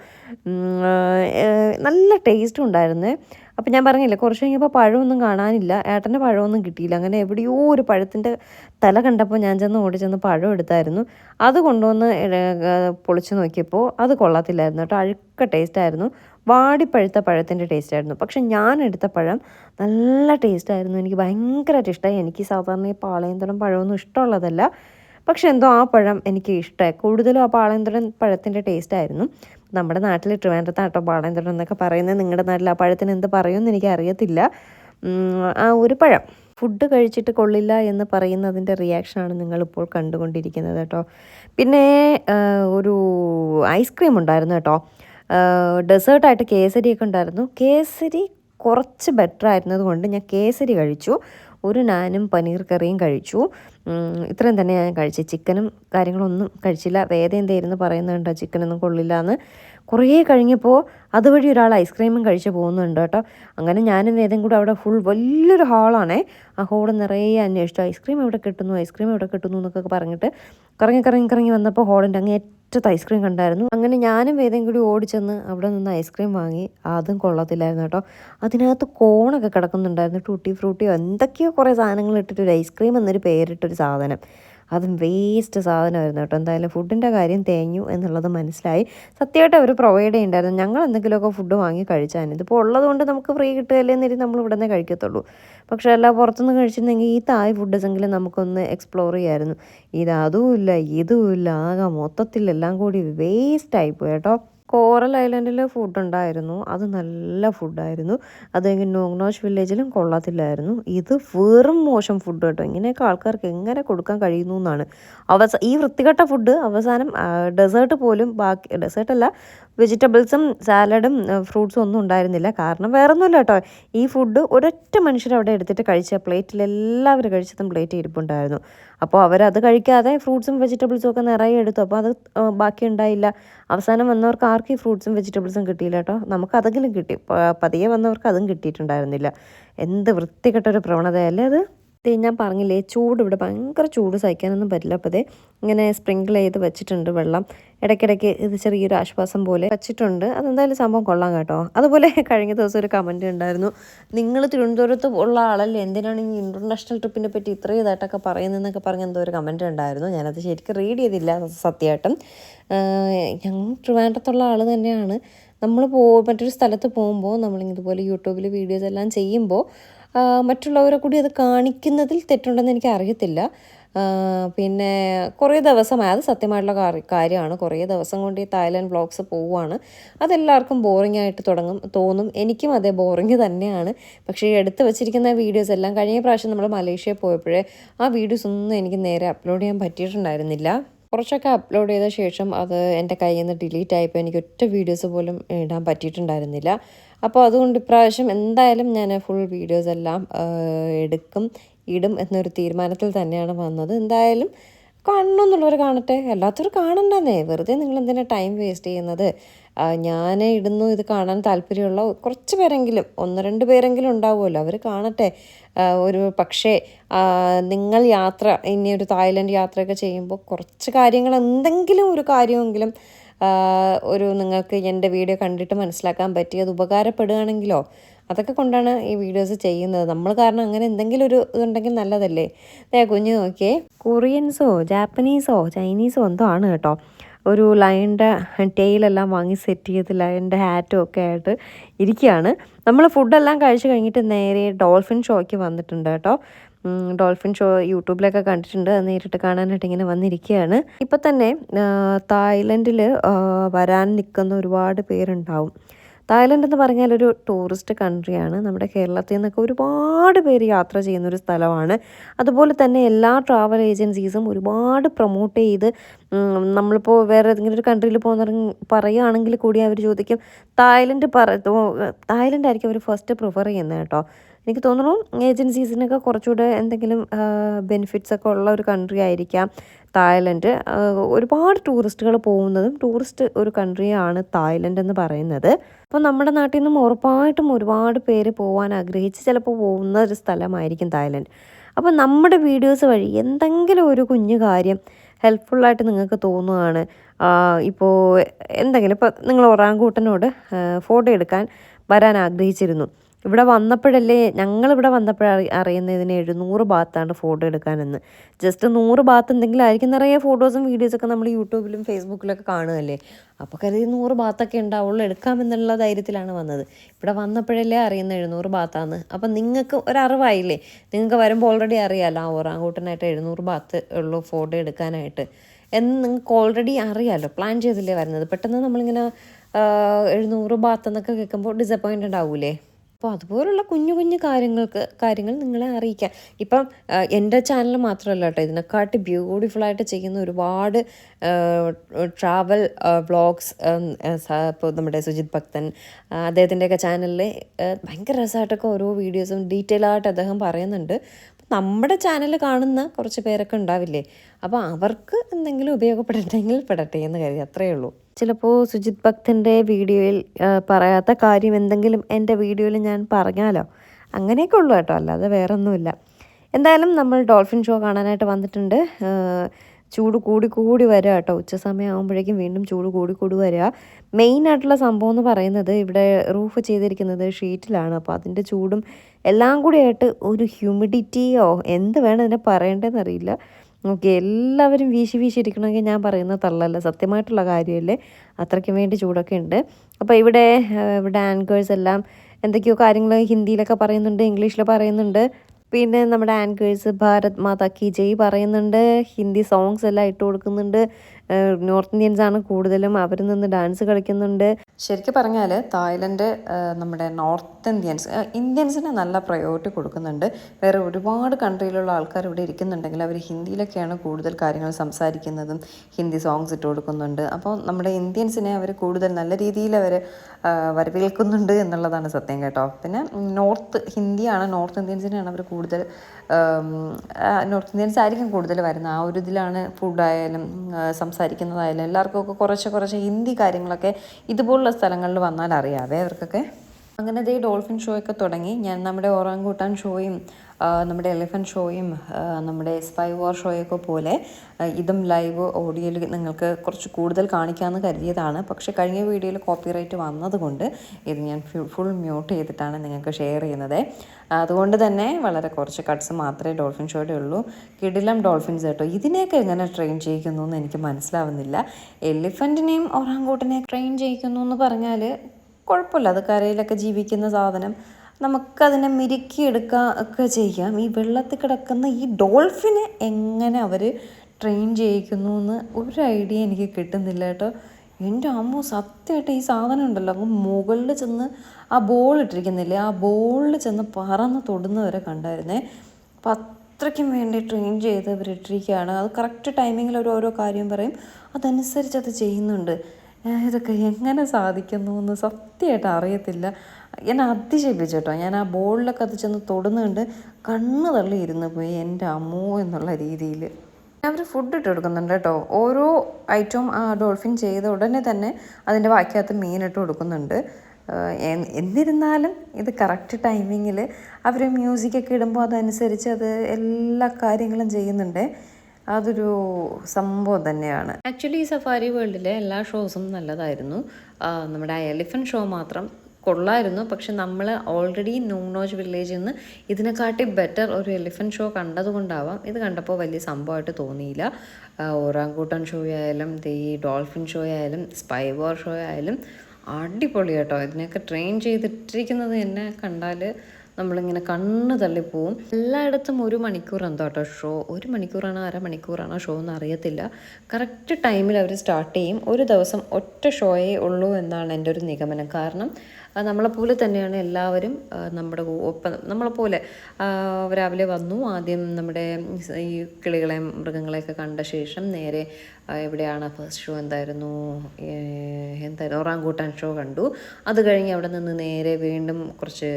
നല്ല ടേസ്റ്റും ഉണ്ടായിരുന്നു. അപ്പം ഞാൻ പറഞ്ഞില്ല കുറച്ച് കഴിഞ്ഞപ്പോൾ പഴമൊന്നും കാണാനില്ല. ഏട്ടന്റെ പഴമൊന്നും കിട്ടിയില്ല. അങ്ങനെ എവിടെയോ ഒരു പഴത്തിന്റെ തല കണ്ടപ്പോൾ ഞാൻ ചെന്ന് ഓടി ചെന്ന് പഴം എടുത്തായിരുന്നു. അത് കൊണ്ടുവന്ന് പൊളിച്ച് നോക്കിയപ്പോൾ അത് കൊള്ളത്തില്ലായിരുന്നു കേട്ടോ. അഴുക്ക ടേസ്റ്റായിരുന്നു വാടിപ്പഴുത്ത പഴത്തിന്റെ ടേസ്റ്റ് ആയിരുന്നു. പക്ഷെ ഞാൻ എടുത്ത പഴം നല്ല ടേസ്റ്റ് ആയിരുന്നു. എനിക്ക് ഭയങ്കരമായിട്ട് ഇഷ്ടമായി എനിക്ക് സാധാരണ ഈ പാളയന്തരം പഴമൊന്നും ഇഷ്ടമുള്ളതല്ല. പക്ഷെ എന്തോ ആ പഴം എനിക്ക് ഇഷ്ടമായി കൂടുതലും ആ പാളയന്തരം പഴത്തിന്റെ ടേസ്റ്റ് ആയിരുന്നു. നമ്മുടെ നാട്ടിൽ ട്രിവാൻഡ്രത്താട്ടോ പാളയന്തരം എന്നൊക്കെ പറയുന്നത്. നിങ്ങളുടെ നാട്ടിൽ ആ പഴത്തിന് എന്ത് പറയുമെന്ന് എനിക്ക് അറിയത്തില്ല. ആ ഒരു പഴം. ഫുഡ് കഴിച്ചിട്ട് കൊള്ളില്ല എന്ന് പറയുന്നതിന്റെ റിയാക്ഷനാണ് നിങ്ങളിപ്പോൾ കണ്ടുകൊണ്ടിരിക്കുന്നത് കേട്ടോ. പിന്നെ ഒരു ഐസ്ക്രീം ഉണ്ടായിരുന്നു കേട്ടോ. ഡെസേർട്ടായിട്ട് കേസരിയൊക്കെ ഉണ്ടായിരുന്നു. കേസരി കുറച്ച് ബെറ്റർ ആയിരുന്നത് കൊണ്ട് ഞാൻ കേസരി കഴിച്ചു. ഒരു നാനും പനീർ കറിയും കഴിച്ചു. ഇത്രയും തന്നെ ഞാൻ കഴിച്ചു. ചിക്കനും കാര്യങ്ങളൊന്നും കഴിച്ചില്ല. വേദ എന്തായിരുന്നു പറയുന്നുണ്ടോ ചിക്കനൊന്നും കൊള്ളില്ല എന്ന് കുറേ കഴിഞ്ഞപ്പോൾ അതുവഴി ഒരാൾ ഐസ്ക്രീമും കഴിച്ച് പോകുന്നുണ്ട് കേട്ടോ. അങ്ങനെ ഞാനും വേദം കൂടെ അവിടെ ഫുൾ വലിയൊരു ഹാളാണേ ആ ഹോൾ നിറയെ അന്വേഷിച്ചു. ഐസ്ക്രീം എവിടെ കിട്ടുന്നു? ഐസ്ക്രീം എവിടെ കിട്ടുന്നു? എന്നൊക്കെ പറഞ്ഞിട്ട് കറങ്ങി കറങ്ങി കറങ്ങി വന്നപ്പോൾ ഹോളിന്റെ അങ്ങേ അറ്റത്ത് ഐസ്ക്രീം കണ്ടായിരുന്നു. അങ്ങനെ ഞാനും വേദം കൂടി ഓടിച്ചെന്ന് അവിടെ നിന്ന് ഐസ്ക്രീം വാങ്ങി. അതും കൊള്ളത്തില്ലായിരുന്നു കേട്ടോ. അതിനകത്ത് കോണൊക്കെ കിടക്കുന്നുണ്ടായിരുന്നു. ടൂട്ടി ഫ്രൂട്ടിയോ എന്തൊക്കെയോ കുറേ സാധനങ്ങൾ ഇട്ടിട്ട് ഒരു ഐസ്ക്രീം എന്നൊരു പേരിട്ടൊരു സാധനം. അതും വേസ്റ്റ് സാധനമായിരുന്നു കേട്ടോ. എന്തായാലും ഫുഡിന്റെ കാര്യം തേഞ്ഞു എന്നുള്ളത് മനസ്സിലായി. സത്യമായിട്ട് അവർ പ്രൊവൈഡ് ചെയ്യുന്നുണ്ടായിരുന്നു ഞങ്ങൾ എന്തെങ്കിലുമൊക്കെ ഫുഡ് വാങ്ങി കഴിച്ചാൽ ഇതിപ്പോൾ ഉള്ളതുകൊണ്ട് നമുക്ക് ഫ്രീ കിട്ടുകയല്ലേ എന്നിട്ട് നമ്മൾ ഇവിടെ നിന്ന് കഴിക്കത്തുള്ളൂ. പക്ഷേ അല്ല പുറത്തുനിന്ന് കഴിച്ചിരുന്നെങ്കിൽ ഈ തായ് ഫുഡ്സെങ്കിലും നമുക്കൊന്ന് എക്സ്പ്ലോർ ചെയ്യായിരുന്നു. ഇത് അതുമില്ല ഇതുമില്ല. ആകെ മൊത്തത്തിലെല്ലാം കൂടി വേസ്റ്റ് ആയിപ്പോയി കേട്ടോ. കോറൽ ഐലൻഡിൽ ഫുഡ് ഉണ്ടായിരുന്നു അത് നല്ല ഫുഡായിരുന്നു. അത് കഴിഞ്ഞ് നോങ്നോഷ് വില്ലേജിലും കൊള്ളത്തില്ലായിരുന്നു. ഇത് വെറും മോശം ഫുഡ് കേട്ടോ. ഇങ്ങനെയൊക്കെ ആൾക്കാർക്ക് എങ്ങനെ കൊടുക്കാൻ കഴിയുന്നു എന്നാണ് അവസ ഈ വൃത്തികെട്ട ഫുഡ് അവസാനം ഡെസേർട്ട് പോലും ബാക്കി ഡെസേർട്ടല്ല വെജിറ്റബിൾസും സാലഡും ഫ്രൂട്ട്സും ഒന്നും ഉണ്ടായിരുന്നില്ല. കാരണം വേറെ ഒന്നുമില്ല കേട്ടോ. ഈ ഫുഡ് ഒരൊറ്റ മനുഷ്യർ അവിടെ എടുത്തിട്ട് കഴിച്ച പ്ലേറ്റിൽ എല്ലാവരും കഴിച്ചതും പ്ലേറ്റ് ഇരിപ്പുണ്ടായിരുന്നു. അപ്പോൾ അവരത് കഴിക്കാതെ ഫ്രൂട്ട്സും വെജിറ്റബിൾസും ഒക്കെ നിറയെ എടുത്തു. അപ്പോൾ അത് ബാക്കി ഉണ്ടായില്ല. അവസാനം വന്നവർക്ക് ആർക്കും ഈ ഫ്രൂട്ട്സും വെജിറ്റബിൾസും കിട്ടിയില്ല കേട്ടോ. നമുക്ക് അതെങ്കിലും കിട്ടി. പതിയെ വന്നവർക്ക് അതും കിട്ടിയിട്ടുണ്ടായിരുന്നില്ല. എന്ത് വൃത്തികെട്ടൊരു പ്രവണതയല്ലേ അത്? ഞാൻ പറഞ്ഞില്ലേ ചൂട് ഇവിടെ ഭയങ്കര ചൂട് സഹിക്കാനൊന്നും പറ്റില്ല. അപ്പോൾ അതേ ഇങ്ങനെ സ്പ്രിങ്കിൾ ചെയ്ത് വെച്ചിട്ടുണ്ട് വെള്ളം. ഇടയ്ക്കിടയ്ക്ക് ഇത് ചെറിയൊരു ആശ്വാസം പോലെ വെച്ചിട്ടുണ്ട്. അതെന്തായാലും സംഭവം കൊള്ളാം കേട്ടോ. അതുപോലെ കഴിഞ്ഞ ദിവസം ഒരു കമന്റ് ഉണ്ടായിരുന്നു. നിങ്ങൾ തിരുവനന്തപുരത്ത് ഉള്ള ആളല്ലേ? എന്തിനാണ് ഈ ഇന്റർനാഷണൽ ട്രിപ്പിനെ പറ്റി ഇത്രയും ഇതായിട്ടൊക്കെ പറയുന്നതെന്നൊക്കെ പറഞ്ഞ എന്തോ ഒരു കമന്റ് ഉണ്ടായിരുന്നു. ഞാനത് ശരിക്കും റീഡ് ചെയ്തില്ല സത്യമായിട്ടും ഞങ്ങൾ ട്രിവാൻഡ്രത്തുള്ള ആൾ തന്നെയാണ്. നമ്മൾ പോ മറ്റൊരു സ്ഥലത്ത് പോകുമ്പോൾ നമ്മളിതുപോലെ യൂട്യൂബിൽ വീഡിയോസ് എല്ലാം ചെയ്യുമ്പോൾ മറ്റുള്ളവരെ കൂടി അത് കാണിക്കുന്നതിൽ തെറ്റുണ്ടെന്ന് എനിക്ക് അറിയത്തില്ല. പിന്നെ കുറേ ദിവസമായി അത് സത്യമായിട്ടുള്ള കാര്യമാണ്. കുറേ ദിവസം കൊണ്ട് ഈ തായ്ലാൻഡ് വ്ളോഗ്സ് പോവുകയാണ്. അതെല്ലാവർക്കും ബോറിംഗ് ആയിട്ട് തുടങ്ങും തോന്നും. എനിക്കും അതേ ബോറിംഗ് തന്നെയാണ്. പക്ഷേ ഈ എടുത്ത് വെച്ചിരിക്കുന്ന വീഡിയോസ് എല്ലാം കഴിഞ്ഞ പ്രാവശ്യം നമ്മൾ മലേഷ്യയിൽ പോയപ്പോഴേ ആ വീഡിയോസ് ഒന്നും എനിക്ക് നേരെ അപ്ലോഡ് ചെയ്യാൻ പറ്റിയിട്ടുണ്ടായിരുന്നില്ല. കുറച്ചൊക്കെ അപ്ലോഡ് ചെയ്ത ശേഷം അത് എന്റെ കയ്യിൽ നിന്ന് ഡിലീറ്റ് ആയപ്പോൾ എനിക്ക് ഒറ്റ വീഡിയോസ് പോലും ഇടാൻ പറ്റിയിട്ടുണ്ടായിരുന്നില്ല. അപ്പോൾ അതുകൊണ്ട് ഇപ്രാവശ്യം എന്തായാലും ഞാൻ ഫുൾ വീഡിയോസ് എല്ലാം എടുക്കും ഇടും എന്നൊരു തീരുമാനത്തിൽ തന്നെയാണ് വന്നത്. എന്തായാലും കാണണമെന്നുള്ളവർ കാണട്ടെ. അല്ലാത്തവർ കാണണ്ടെന്നേ. വെറുതെ നിങ്ങൾ എന്തിനാണ് ടൈം വേസ്റ്റ് ചെയ്യുന്നത്? ഞാൻ ഇടുന്നു ഇത് കാണാൻ താല്പര്യമുള്ള കുറച്ച് പേരെങ്കിലും ഒന്ന് രണ്ട് പേരെങ്കിലും ഉണ്ടാവുമല്ലോ. അവർ കാണട്ടെ. ഒരു പക്ഷേ നിങ്ങൾ യാത്ര ഇനി ഒരു തായ്ലൻഡ് യാത്രയൊക്കെ ചെയ്യുമ്പോൾ കുറച്ച് കാര്യങ്ങൾ എന്തെങ്കിലും ഒരു കാര്യമെങ്കിലും ഒരു നിങ്ങൾക്ക് എന്റെ വീഡിയോ കണ്ടിട്ട് മനസ്സിലാക്കാൻ പറ്റി അത് ഉപകാരപ്പെടുകയാണെങ്കിലോ അതൊക്കെ കൊണ്ടാണ് ഈ വീഡിയോസ് ചെയ്യുന്നത്. നമ്മൾ കാരണം അങ്ങനെ എന്തെങ്കിലും ഒരു ഇതുണ്ടെങ്കിൽ നല്ലതല്ലേ? കുഞ്ഞ് നോക്കിയേ. കൊറിയൻസോ ജാപ്പനീസോ ചൈനീസോ എന്തോ ആണ് കേട്ടോ. ഒരു ലയന്റെ ടെയിലെല്ലാം വാങ്ങി സെറ്റ് ചെയ്ത് ലയന്റെ ഹാറ്റും ഒക്കെ ആയിട്ട് ഇരിക്കുകയാണ് നമ്മൾ ഫുഡെല്ലാം കഴിച്ച് കഴിഞ്ഞിട്ട് നേരെ ഡോൾഫിൻ ഷോയ്ക്ക് വന്നിട്ടുണ്ട് കേട്ടോ. ഡോൾഫിൻ ഷോ യൂട്യൂബിലൊക്കെ കണ്ടിട്ടുണ്ട്. നേരിട്ട് കാണാനായിട്ട് ഇങ്ങനെ വന്നിരിക്കുകയാണ് ഇപ്പം തന്നെ തായ്ലൻഡിൽ വരാൻ നിൽക്കുന്ന ഒരുപാട് പേരുണ്ടാവും. തായ്ലൻഡ് എന്ന് പറഞ്ഞാൽ ഒരു ടൂറിസ്റ്റ് കൺട്രിയാണ്. നമ്മുടെ കേരളത്തിൽ നിന്നൊക്കെ ഒരുപാട് പേര് യാത്ര ചെയ്യുന്ന ഒരു സ്ഥലമാണ്. അതുപോലെ തന്നെ എല്ലാ ട്രാവൽ ഏജൻസീസും ഒരുപാട് പ്രൊമോട്ട് ചെയ്ത് നമ്മളിപ്പോൾ വേറെ ഏതെങ്കിലും ഒരു കൺട്രിയിൽ പോകുന്ന പറയുകയാണെങ്കിൽ കൂടി അവർ ചോദിക്കും തായ്ലൻഡ് പറ തായ്ലൻഡ് ആയിരിക്കും അവർ ഫസ്റ്റ് പ്രിഫർ ചെയ്യുന്നത് കേട്ടോ. എനിക്ക് തോന്നുന്നു ഏജൻസീസിനൊക്കെ കുറച്ചുകൂടെ എന്തെങ്കിലും ബെനിഫിറ്റ്സ് ഒക്കെ ഉള്ള ഒരു കൺട്രി ആയിരിക്കാം തായ്ലൻഡ്. ഒരുപാട് ടൂറിസ്റ്റുകൾ പോകുന്നതും ടൂറിസ്റ്റ് ഒരു കൺട്രിയാണ് തായ്ലൻഡ് എന്ന് പറയുന്നത്. അപ്പോൾ നമ്മുടെ നാട്ടിൽ നിന്നും ഉറപ്പായിട്ടും ഒരുപാട് പേര് പോകാൻ ആഗ്രഹിച്ച് ചിലപ്പോൾ പോകുന്ന ഒരു സ്ഥലമായിരിക്കും തായ്ലൻഡ്. അപ്പോൾ നമ്മുടെ വീഡിയോസ് വഴി എന്തെങ്കിലും ഒരു കുഞ്ഞു കാര്യം ഹെൽപ്ഫുള്ളായിട്ട് നിങ്ങൾക്ക് തോന്നുകയാണ് ഇപ്പോൾ എന്തെങ്കിലും ഇപ്പോൾ നിങ്ങൾ ഒറാങ്കൂട്ടനോട് ഫോട്ടോ എടുക്കാൻ വരാൻ ആഗ്രഹിച്ചിരുന്നു. ഇവിടെ വന്നപ്പോഴല്ലേ ഞങ്ങളിവിടെ വന്നപ്പോഴറി അറിയുന്നതിന് എഴുന്നൂറ് ഭാഗത്താണ് ഫോട്ടോ എടുക്കാനെന്ന്. ജസ്റ്റ് നൂറ് ഭാഗത്ത് എന്തെങ്കിലും ആയിരിക്കും നിറയെ ഫോട്ടോസും വീഡിയോസൊക്കെ നമ്മൾ യൂട്യൂബിലും ഫേസ്ബുക്കിലൊക്കെ കാണുകയല്ലേ. അപ്പോൾ കരുതി നൂറ് ഭാഗത്തൊക്കെ ഉണ്ടാവുള്ളൂ എടുക്കാമെന്നുള്ള ധൈര്യത്തിലാണ് വന്നത്. ഇവിടെ വന്നപ്പോഴല്ലേ അറിയുന്ന എഴുന്നൂറ് ഭാഗത്താണ് അപ്പം നിങ്ങൾക്ക് ഒരറിവായില്ലേ? നിങ്ങൾക്ക് വരുമ്പോൾ ഓൾറെഡി അറിയാമല്ലോ ആ ഓറാങ്കൂട്ടനായിട്ട് എഴുന്നൂറ് ഭാഗത്ത് ഉള്ളൂ ഫോട്ടോ എടുക്കാനായിട്ട്. എന്ന് നിങ്ങൾക്ക് ഓൾറെഡി അറിയാമല്ലോ പ്ലാൻ ചെയ്തില്ലേ വരുന്നത്. പെട്ടെന്ന് നമ്മളിങ്ങനെ എഴുന്നൂറ് ഭാഗത്തെന്നൊക്കെ കേൾക്കുമ്പോൾ ഡിസപ്പോയിന്റഡ് ആവൂലേ? അപ്പോൾ അതുപോലുള്ള കുഞ്ഞു കുഞ്ഞു കാര്യങ്ങൾക്ക് കാര്യങ്ങൾ നിങ്ങളെ അറിയിക്കാം ഇപ്പം എന്റെ ചാനൽ മാത്രമല്ല കേട്ടോ ഇതിനെക്കാട്ടി ബ്യൂട്ടിഫുള്ളായിട്ട് ചെയ്യുന്ന ഒരുപാട് ട്രാവൽ വ്ളോഗ്സ് ഇപ്പോൾ നമ്മുടെ സുജിത് ഭക്തൻ അദ്ദേഹത്തിന്റെയൊക്കെ ചാനലിൽ ഭയങ്കര രസമായിട്ടൊക്കെ ഓരോ വീഡിയോസും ഡീറ്റെയിൽ ആയിട്ട് അദ്ദേഹം പറയുന്നുണ്ട്. നമ്മുടെ ചാനൽ കാണുന്ന കുറച്ച് പേരൊക്കെ ഉണ്ടാവില്ലേ? അപ്പോൾ അവർക്ക് എന്തെങ്കിലും ഉപയോഗപ്പെടട്ടെങ്കിൽ പെടട്ടെ എന്ന് കരുതി അത്രയേ ഉള്ളൂ. ചിലപ്പോൾ സുജിത് ഭക്തന്റെ വീഡിയോയിൽ പറയാത്ത കാര്യം എന്തെങ്കിലും എന്റെ വീഡിയോയിൽ ഞാൻ പറഞ്ഞാലോ? അങ്ങനെയൊക്കെ ഉള്ളൂ കേട്ടോ അല്ലാതെ വേറൊന്നുമില്ല. എന്തായാലും നമ്മൾ ഡോൾഫിൻ ഷോ കാണാനായിട്ട് വന്നിട്ടുണ്ട്. ചൂട് കൂടി കൂടി വരിക കേട്ടോ. ഉച്ച വീണ്ടും ചൂട് കൂടി കൂടി വരിക മെയിൻ ആയിട്ടുള്ള സംഭവം എന്ന് പറയുന്നത് ഇവിടെ റൂഫ് ചെയ്തിരിക്കുന്നത് ഷീറ്റിലാണ് അപ്പോൾ അതിന്റെ ചൂടും എല്ലാം കൂടി ആയിട്ട് ഒരു ഹ്യൂമിഡിറ്റിയോ എന്ത് വേണം ഇതിനെ പറയേണ്ടതെന്ന് അറിയില്ല. ഓക്കെ എല്ലാവരും വീശി വീശി ഇരിക്കണമെങ്കിൽ ഞാൻ പറയുന്ന തള്ളല്ല. സത്യമായിട്ടുള്ള കാര്യമല്ലേ? അത്രയ്ക്ക് വേണ്ടി ചൂടൊക്കെ ഉണ്ട്. അപ്പോൾ ഇവിടെ ഇവിടെ ആങ്കേഴ്സ് എല്ലാം എന്തൊക്കെയോ കാര്യങ്ങൾ ഹിന്ദിയിലൊക്കെ പറയുന്നുണ്ട് ഇംഗ്ലീഷിൽ പറയുന്നുണ്ട്. പിന്നെ നമ്മുടെ ആങ്കേഴ്സ് ഭാരത് മാതാ കി ജയ് പറയുന്നുണ്ട് ഹിന്ദി സോങ്സ് എല്ലാം ഇട്ട് കൊടുക്കുന്നുണ്ട്. നോർത്ത് ഇന്ത്യൻസ് ആണ് കൂടുതലും അവർ നിന്ന് ഡാൻസ് കളിക്കുന്നുണ്ട്. ശരിക്കും പറഞ്ഞാൽ തായ്ലൻഡ് നമ്മുടെ നോർത്ത് ഇന്ത്യൻസ് ഇന്ത്യൻസിന് നല്ല പ്രയോറിറ്റി കൊടുക്കുന്നുണ്ട്. വേറെ ഒരുപാട് കൺട്രിയിലുള്ള ആൾക്കാർ ഇവിടെ ഇരിക്കുന്നുണ്ടെങ്കിൽ അവർ ഹിന്ദിയിലൊക്കെയാണ് കൂടുതൽ കാര്യങ്ങൾ സംസാരിക്കുന്നതും ഹിന്ദി സോങ്സ് ഇട്ട് കൊടുക്കുന്നുണ്ട്. അപ്പോൾ നമ്മുടെ ഇന്ത്യൻസിനെ അവർ കൂടുതൽ നല്ല രീതിയിൽ അവർ വരവേൽക്കുന്നുണ്ട് എന്നുള്ളതാണ് സത്യം കേട്ടോ. പിന്നെ നോർത്ത് ഹിന്ദിയാണ് നോർത്ത് ഇന്ത്യൻസിനെയാണ് അവർ കൂടുതൽ നോർത്ത് ഇന്ത്യൻസ് ആയിരിക്കും കൂടുതൽ വരുന്നത്. ആ ഒരു ഇതിലാണ് ഫുഡായാലും സംസാരിക്കുന്നതായാലും എല്ലാവർക്കും ഒക്കെ കുറച്ച് കുറച്ച് ഹിന്ദി കാര്യങ്ങളൊക്കെ ഇതുപോലുള്ള സ്ഥലങ്ങളിൽ വന്നാൽ അറിയാവേ അവർക്കൊക്കെ. അങ്ങനെ ദേ ഡോൾഫിൻ ഷോ ഒക്കെ തുടങ്ങി. ഞാൻ നമ്മുടെ ഓറാങ്കൂട്ടാൻ ഷോയും നമ്മുടെ എലിഫന്റ് ഷോയും നമ്മുടെ സ്പൈ വാർ ഷോയൊക്കെ പോലെ ഇതും ലൈവ് ഓഡിയോയിൽ നിങ്ങൾക്ക് കുറച്ച് കൂടുതൽ കാണിക്കാമെന്ന് കരുതിയതാണ്. പക്ഷേ കഴിഞ്ഞ വീഡിയോയിൽ കോപ്പിറൈറ്റ് വന്നതുകൊണ്ട് ഇത് ഞാൻ ഫുൾ മ്യൂട്ട് ചെയ്തിട്ടാണ് നിങ്ങൾക്ക് ഷെയർ ചെയ്യുന്നത്. അതുകൊണ്ട് തന്നെ വളരെ കുറച്ച് കട്ട്സ് മാത്രമേ ഡോൾഫിൻ ഷോയുടെ ഉള്ളൂ. കിടിലം ഡോൾഫിൻസ് കേട്ടോ. ഇതിനെയൊക്കെ എങ്ങനെ ട്രെയിൻ ചെയ്യിക്കുന്നു എന്ന് എനിക്ക് മനസ്സിലാവുന്നില്ല. എലിഫന്റിനെയും ഒറാങ്കൂട്ടിനെയും ട്രെയിൻ ചെയ്യിക്കുന്നു എന്ന് പറഞ്ഞാൽ കുഴപ്പമില്ല. അത് കരയിലൊക്കെ ജീവിക്കുന്ന സാധനം. നമുക്കതിനെ മിരുക്കിയെടുക്കുക ഒക്കെ ചെയ്യാം. ഈ വെള്ളത്തിൽ കിടക്കുന്ന ഈ ഡോൾഫിനെ എങ്ങനെ അവർ ട്രെയിൻ ചെയ്യിക്കുന്നു എന്ന് ഒരു ഐഡിയ എനിക്ക് കിട്ടുന്നില്ല കേട്ടോ. എന്റെ അമ്മ സത്യമായിട്ട് ഈ സാധനം ഉണ്ടല്ലോ. അങ്ങ് മുകളിൽ ചെന്ന് ആ ബോൾ ഇട്ടിരിക്കുന്നില്ലേ? ആ ബോളിൽ ചെന്ന് പറന്ന് തൊടുന്നവരെ കണ്ടായിരുന്നേ. അപ്പം അത്രയ്ക്കും വേണ്ടി ട്രെയിൻ ചെയ്ത് ഇട്ടിരിക്കുകയാണ് അത് കറക്റ്റ് ടൈമിങ്ങിൽ അവർ ഓരോ കാര്യം പറയും. അതനുസരിച്ച് അത് ചെയ്യുന്നുണ്ട് ഇതൊക്കെ എങ്ങനെ സാധിക്കുന്നു എന്ന് സത്യമായിട്ട് അറിയത്തില്ല. എന്നെ അതിശയിപ്പിച്ചു കേട്ടോ. ഞാൻ ആ ബോളിലൊക്കെ അത് ചെന്ന് തൊടുന്നുണ്ട് കണ്ണ് തള്ളി ഇരുന്ന് പോയി എന്റെ അമ്മോ എന്നുള്ള രീതിയിൽ അവർ ഫുഡ് ഇട്ട് കൊടുക്കുന്നുണ്ട് കേട്ടോ. ഓരോ ഐറ്റവും ആ ഡോൾഫിൻ ചെയ്ത ഉടനെ തന്നെ അതിന്റെ ബാക്കിയകത്ത് മീൻ ഇട്ട് കൊടുക്കുന്നുണ്ട്. എന്നിരുന്നാലും ഇത് കറക്റ്റ് ടൈമിങ്ങിൽ അവർ മ്യൂസിക്കൊക്കെ ഇടുമ്പോൾ അതനുസരിച്ച് അത് എല്ലാ കാര്യങ്ങളും ചെയ്യുന്നുണ്ട്. അതൊരു സംഭവം തന്നെയാണ്. ആക്ച്വലി ഈ സഫാരി വേൾഡിലെ എല്ലാ ഷോസും നല്ലതായിരുന്നു. നമ്മുടെ എലിഫന്റ് ഷോ മാത്രം കൊള്ളായിരുന്നു. പക്ഷെ നമ്മൾ ഓൾറെഡി നൂങ്നോജ് വില്ലേജിൽ നിന്ന് ഇതിനെക്കാട്ടി ബെറ്റർ ഒരു എലിഫന്റ് ഷോ കണ്ടതുകൊണ്ടാവാം. ഇത് കണ്ടപ്പോൾ വലിയ സംഭവമായിട്ട് തോന്നിയില്ല. ഓറാങ്കൂട്ടൻ ഷോ ആയാലും ദേ ഈ ഡോൾഫിൻ ഷോ ആയാലും സ്പൈവോർ ഷോ ആയാലും അടിപൊളി കേട്ടോ. ഇതിനെയൊക്കെ ട്രെയിൻ ചെയ്തിട്ടിരിക്കുന്നത് എന്നെ കണ്ടാൽ നമ്മളിങ്ങനെ കണ്ണ് തള്ളിപ്പോവും എല്ലായിടത്തും ഒരു മണിക്കൂർ എന്തോ കേട്ടോ ഷോ ഒരു മണിക്കൂറാണോ അരമണിക്കൂറാണോ ഷോ എന്ന് അറിയത്തില്ല. കറക്റ്റ് ടൈമിൽ അവർ സ്റ്റാർട്ട് ചെയ്യും. ഒരു ദിവസം ഒറ്റ ഷോയേ ഉള്ളൂ എന്നാണ് എന്റെ ഒരു നിഗമനം. കാരണം നമ്മളെപ്പോലെ തന്നെയാണ് എല്ലാവരും നമ്മുടെ ഒപ്പം നമ്മളെപ്പോലെ രാവിലെ വന്നു. ആദ്യം നമ്മുടെ ഈ കിളികളെ മൃഗങ്ങളെയൊക്കെ കണ്ട ശേഷം നേരെ എവിടെയാണ് ഫസ്റ്റ് ഷോ എന്തായിരുന്നു? എന്തായിരുന്നു? ഒറാങ്കൂട്ടാൻ ഷോ കണ്ടു. അത് കഴിഞ്ഞ് അവിടെ നിന്ന് നേരെ വീണ്ടും കുറച്ച്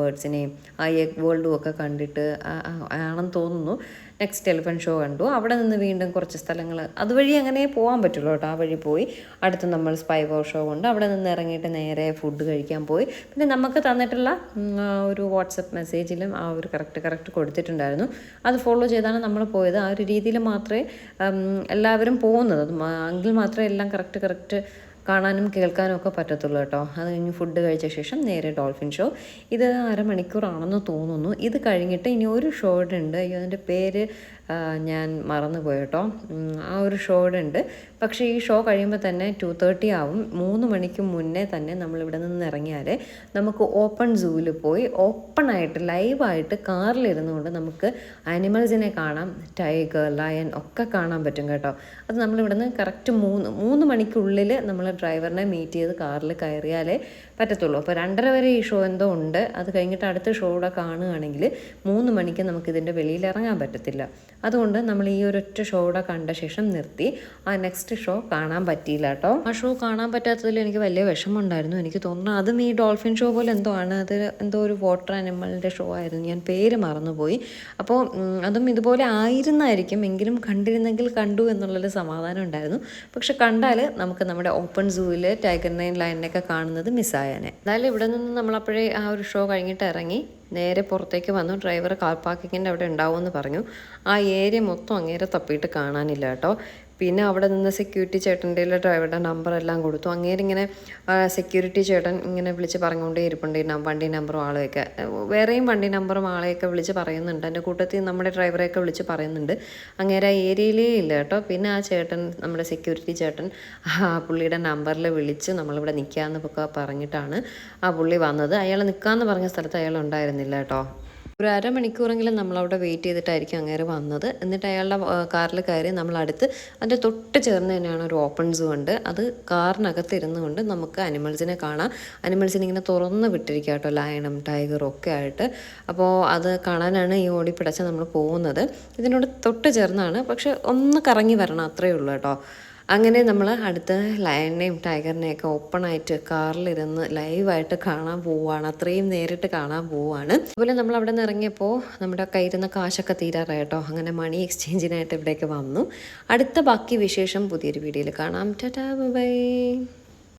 ബേർഡ്സിനെയും ആ എഗ് വേൾഡും ഒക്കെ കണ്ടിട്ട് ആണെന്ന് തോന്നുന്നു. നെക്സ്റ്റ് എലിഫന്റ് ഷോ കണ്ടു. അവിടെ നിന്ന് വീണ്ടും കുറച്ച് സ്ഥലങ്ങൾ അതുവഴി അങ്ങനെ പോകാൻ പറ്റുള്ളൂ കേട്ടോ. ആ വഴി പോയി. അടുത്ത് നമ്മൾ സ്പൈ വോ ഷോ കൊണ്ട് അവിടെ നിന്ന് ഇറങ്ങിയിട്ട് നേരെ ഫുഡ് കഴിക്കാൻ പോയി. പിന്നെ നമുക്ക് തന്നിട്ടുള്ള ഒരു വാട്സപ്പ് മെസ്സേജിലും ആ ഒരു കറക്റ്റ് കറക്റ്റ് കൊടുത്തിട്ടുണ്ടായിരുന്നു. അത് ഫോളോ ചെയ്താണ് നമ്മൾ പോയത്. ആ ഒരു രീതിയിൽ മാത്രമേ എല്ലാവരും പോകുന്നത്. എങ്കിൽ മാത്രമേ എല്ലാം കറക്റ്റ് കറക്റ്റ് കാണാനും കേൾക്കാനും ഒക്കെ പറ്റത്തുള്ളൂ കേട്ടോ. അത് കഴിഞ്ഞ് ഫുഡ് കഴിച്ച ശേഷം നേരെ ഡോൾഫിൻ ഷോ ഇത് അരമണിക്കൂറാണെന്ന് തോന്നുന്നു. ഇത് കഴിഞ്ഞിട്ട് ഇനി ഒരു ഷോ ഉണ്ട്. അയ്യോ അതിന്റെ പേര് ഞാൻ മറന്നു കേട്ടോ ആ ഒരു ഷോയുടെ ഉണ്ട്. പക്ഷേ ഈ ഷോ കഴിയുമ്പോൾ തന്നെ ടു തേർട്ടി ആവും. മൂന്ന് മണിക്ക് മുന്നേ തന്നെ നമ്മൾ ഇവിടെ നിന്ന് ഇറങ്ങിയാൽ നമുക്ക് ഓപ്പൺ സൂവിൽ പോയി ഓപ്പൺ ആയിട്ട് ലൈവായിട്ട് കാറിലിരുന്നുകൊണ്ട് നമുക്ക് ആനിമൽസിനെ കാണാം ടൈഗർ ലയൺ ഒക്കെ കാണാൻ പറ്റും കേട്ടോ. അത് നമ്മളിവിടുന്ന് കറക്റ്റ് മൂന്ന് മൂന്ന് മണിക്കുള്ളിൽ നമ്മൾ ഡ്രൈവറിനെ മീറ്റ് ചെയ്ത് കാറിൽ കയറിയാലേ പറ്റത്തുള്ളൂ. അപ്പോൾ രണ്ടര വരെ ഈ ഷോ എന്തോ ഉണ്ട്. അത് കഴിഞ്ഞിട്ട് അടുത്ത ഷോ കൂടെ കാണുകയാണെങ്കിൽ മൂന്ന് മണിക്ക് നമുക്കിതിന്റെ വെളിയിൽ ഇറങ്ങാൻ പറ്റത്തില്ല. അതുകൊണ്ട് നമ്മൾ ഈ ഒരൊറ്റ ഷോ കൂടെ കണ്ട ശേഷം നിർത്തി. ആ നെക്സ്റ്റ് ഷോ കാണാൻ പറ്റിയില്ല കേട്ടോ. ആ ഷോ കാണാൻ പറ്റാത്തതിൽ എനിക്ക് വലിയ വിഷമമുണ്ടായിരുന്നു. എനിക്ക് തോന്നുന്നു അതും ഈ ഡോൾഫിൻ ഷോ പോലെ എന്തോ ആണ്. അത് എന്തോ ഒരു വാട്ടർ ആനിമലിന്റെ ഷോ ആയിരുന്നു. ഞാൻ പേര് മറന്നുപോയി. അപ്പോൾ അതും ഇതുപോലെ ആയിരുന്നായിരിക്കും. എങ്കിലും കണ്ടിരുന്നെങ്കിൽ കണ്ടു എന്നുള്ളൊരു സമാധാനം ഉണ്ടായിരുന്നു. പക്ഷെ കണ്ടാൽ നമുക്ക് നമ്മുടെ ഓപ്പൺ സൂവിൽ ടൈഗർ നൈൻ ലൈനിനൊക്കെ കാണുന്നത് മിസ്സായാനെ എന്തായാലും ഇവിടെ നിന്ന് നമ്മളപ്പോഴേ ആ ഒരു ഷോ കഴിഞ്ഞിട്ട് ഇറങ്ങി നേരെ പുറത്തേക്ക് വന്നു. ഡ്രൈവർ കാർ പാർക്കിങ്ങിന്റെ അവിടെ ഉണ്ടാവുമെന്ന് പറഞ്ഞു. ആ ഏരിയ മൊത്തം അങ്ങേരെ തപ്പിയിട്ട് കാണാനില്ല കേട്ടോ. പിന്നെ അവിടെ നിന്ന് സെക്യൂരിറ്റി ചേട്ടന്റെ ഡ്രൈവറുടെ നമ്പർ എല്ലാം കൊടുത്തു. അങ്ങേരിങ്ങനെ സെക്യൂരിറ്റി ചേട്ടൻ ഇങ്ങനെ വിളിച്ച് പറഞ്ഞുകൊണ്ടേ ഇരിപ്പുണ്ട് ഈ വണ്ടി നമ്പറും ആളെയൊക്കെ. വേറെയും വണ്ടി നമ്പറും ആളെയൊക്കെ വിളിച്ച് പറയുന്നുണ്ട്. എന്റെ കൂട്ടത്തിൽ നമ്മുടെ ഡ്രൈവറെയൊക്കെ വിളിച്ച് പറയുന്നുണ്ട്. അങ്ങേരെ ഏരിയയിലേ ഇല്ല കേട്ടോ. പിന്നെ ആ ചേട്ടൻ നമ്മുടെ സെക്യൂരിറ്റി ചേട്ടൻ ആ പുള്ളിയുടെ നമ്പറിൽ വിളിച്ച് നമ്മളിവിടെ നിൽക്കാമെന്നൊക്കെ പറഞ്ഞിട്ടാണ് ആ പുള്ളി വന്നത്. അയാൾ നിൽക്കാമെന്ന് പറഞ്ഞ സ്ഥലത്ത് അയാൾ ഉണ്ടായിരുന്നില്ല കേട്ടോ. ഒരു അരമണിക്കൂറെങ്കിലും നമ്മളവിടെ വെയിറ്റ് ചെയ്തിട്ടായിരിക്കും അങ്ങേര് വന്നത്. എന്നിട്ട് അയാളുടെ കാറിൽ കയറി നമ്മൾ അടുത്ത് അതിന്റെ തൊട്ട് ചേർന്ന് തന്നെയാണ് ഒരു ഓപ്പൺ സൂ ഉണ്ട്. അത് കാറിനകത്ത് ഇരുന്നുകൊണ്ട് നമുക്ക് അനിമൽസിനെ കാണാം. അനിമൽസിനെ ഇങ്ങനെ തുറന്ന് വിട്ടിരിക്കുക കേട്ടോ ലയണും ടൈഗറും ഒക്കെ ആയിട്ട്. അപ്പോൾ അത് കാണാനാണ് ഈ ഓടിപ്പിടച്ച് നമ്മൾ പോകുന്നത്. ഇതിനോട് തൊട്ട് ചേർന്നാണ്. പക്ഷെ ഒന്ന് കറങ്ങി വരണം അത്രയേ ഉള്ളൂ കേട്ടോ. അങ്ങനെ നമ്മൾ അടുത്ത ലയണിനെയും ടൈഗറിനെയും ഒക്കെ ഓപ്പണായിട്ട് കാറിലിരുന്ന് ലൈവായിട്ട് കാണാൻ പോവുകയാണ്. അത്രയും നേരിട്ട് കാണാൻ പോവുകയാണ്. അതുപോലെ നമ്മൾ അവിടെ നിന്ന് ഇറങ്ങിയപ്പോൾ നമ്മുടെ കയ്യിരുന്ന കാശൊക്കെ തീരാറായി കേട്ടോ. അങ്ങനെ മണി എക്സ്ചേഞ്ചിനായിട്ട് ഇവിടേക്ക് വന്നു. അടുത്ത ബാക്കി വിശേഷം പുതിയൊരു വീഡിയോയിൽ കാണാം. Tata bye.